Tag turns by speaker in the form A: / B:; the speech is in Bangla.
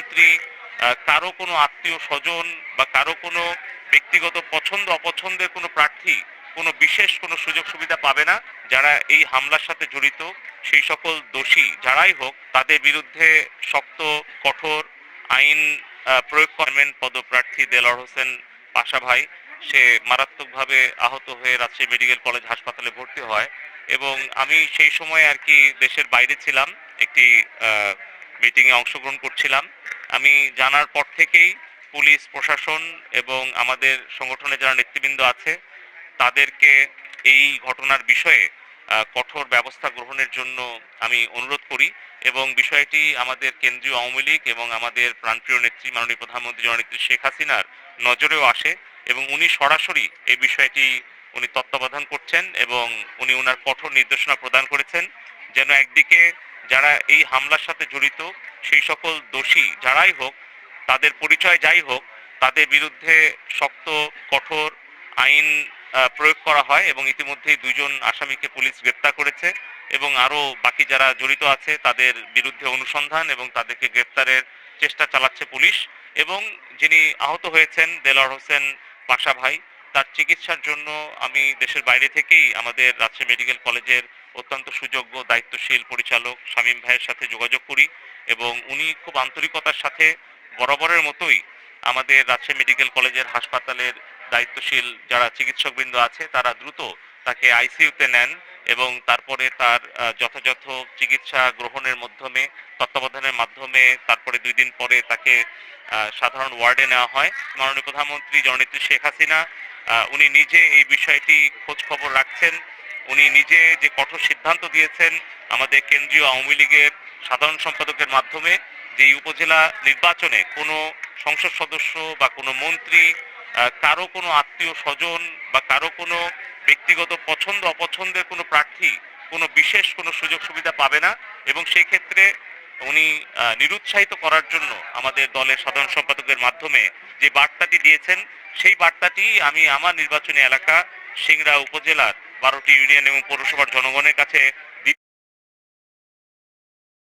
A: মন্ত্রী কারও কোনো আত্মীয় স্বজন বা কারও কোনো ব্যক্তিগত পছন্দ, অপছন্দের কোনো প্রার্থী, কোনো বিশেষ কোনো সুযোগ সুবিধা পাবে না যারা এই হামলার সাথে জড়িত। সেই সকল দোষী যারাই হোক, তাদের বিরুদ্ধে শক্ত, কঠোর আইন প্রয়োগ করবেন পদপ্রার্থী দেলর হোসেন পাশা ভাই, সে মারাত্মকভাবে আহত হয়ে রাজশাহী মেডিকেল কলেজ হাসপাতালে ভর্তি হয়। এবং আমি সেই সময় আর কি দেশের বাইরে ছিলাম, একটি মিটিংয়ে অংশগ্রহণ করছিলাম। আমি জানার পর থেকেই পুলিশ, প্রশাসন এবং আমাদের সংগঠনে যারা নেতৃবৃন্দ আছে, তাদেরকে এই ঘটনার বিষয়ে কঠোর ব্যবস্থা গ্রহণের জন্য আমি অনুরোধ করি এবং বিষয়টি আমাদের কেন্দ্রীয় আওয়ামী লীগ এবং আমাদের প্রাণপ্রিয় নেত্রী, মাননীয় প্রধানমন্ত্রী জননেত্রী শেখ হাসিনার নজরেও আসে এবং উনি সরাসরি এই বিষয়টি উনি তত্ত্বাবধান করছেন এবং উনি ওনার কঠোর নির্দেশনা প্রদান করেছেন। যেন একদিকে যারা এই হামলার সাথে জড়িত, সেই সকল দোষী যারাই হোক, তাদের পরিচয় যাই হোক, তাদের বিরুদ্ধে শক্ত, কঠোর আইন প্রয়োগ করা হয় এবং ইতিমধ্যেই দুইজন আসামিকে পুলিশ গ্রেপ্তার করেছে এবং আরও বাকি যারা জড়িত আছে, তাদের বিরুদ্ধে অনুসন্ধান এবং তাদেরকে গ্রেপ্তারের চেষ্টা চালাচ্ছে পুলিশ এবং যিনি আহত হয়েছেন দেলার হোসেন পাশা ভাই তার চিকিৎসার জন্য আমি দেশের বাইরে থেকেই আমাদের রাজশাহী মেডিকেল কলেজের অত্যন্ত সুযোগ্য, দায়িত্বশীল পরিচালক শামীম ভাইয়ের সাথে যোগাযোগ করি এবং উনি খুব আন্তরিকতার সাথে বরাবরের মতোই আমাদের রাজশাহী মেডিকেল কলেজের হাসপাতালের দায়িত্বশীল যারা চিকিৎসকবৃন্দ আছে, তারা দ্রুত তাকে আইসিইউতে নেন এবং তারপরে তার যথাযথ চিকিৎসা গ্রহণের মাধ্যমে, তত্ত্বাবধানের মাধ্যমে তারপরে দুই দিন পরে তাকে সাধারণ ওয়ার্ডে নেওয়া হয়। মাননীয় প্রধানমন্ত্রী জননেত্রী শেখ হাসিনা উনি নিজে এই বিষয়টি খোঁজ খবর রাখছেন। উনি নিজে যে কঠোর সিদ্ধান্ত দিয়েছেন আমাদের কেন্দ্রীয় আওয়ামী লীগের সাধারণ সম্পাদকের মাধ্যমে, যে উপজেলা নির্বাচনে কোনো সংসদ সদস্য বা কোনো মন্ত্রী কারও কোনো আত্মীয় স্বজন বা কারও কোনো ব্যক্তিগত পছন্দ, অপছন্দের কোনো প্রার্থী কোনো বিশেষ কোনো সুযোগ সুবিধা পাবে না এবং সেই ক্ষেত্রে উনি নিরুৎসাহিত করার জন্য আমাদের দলের সাধারণ সম্পাদকের মাধ্যমে যে বার্তাটি দিয়েছেন, সেই বার্তাটি আমি আমার নির্বাচনী এলাকা সিংড়া উপজেলার বারোটি ইউনিয়ন এবং পৌরসভার জনগণের কাছে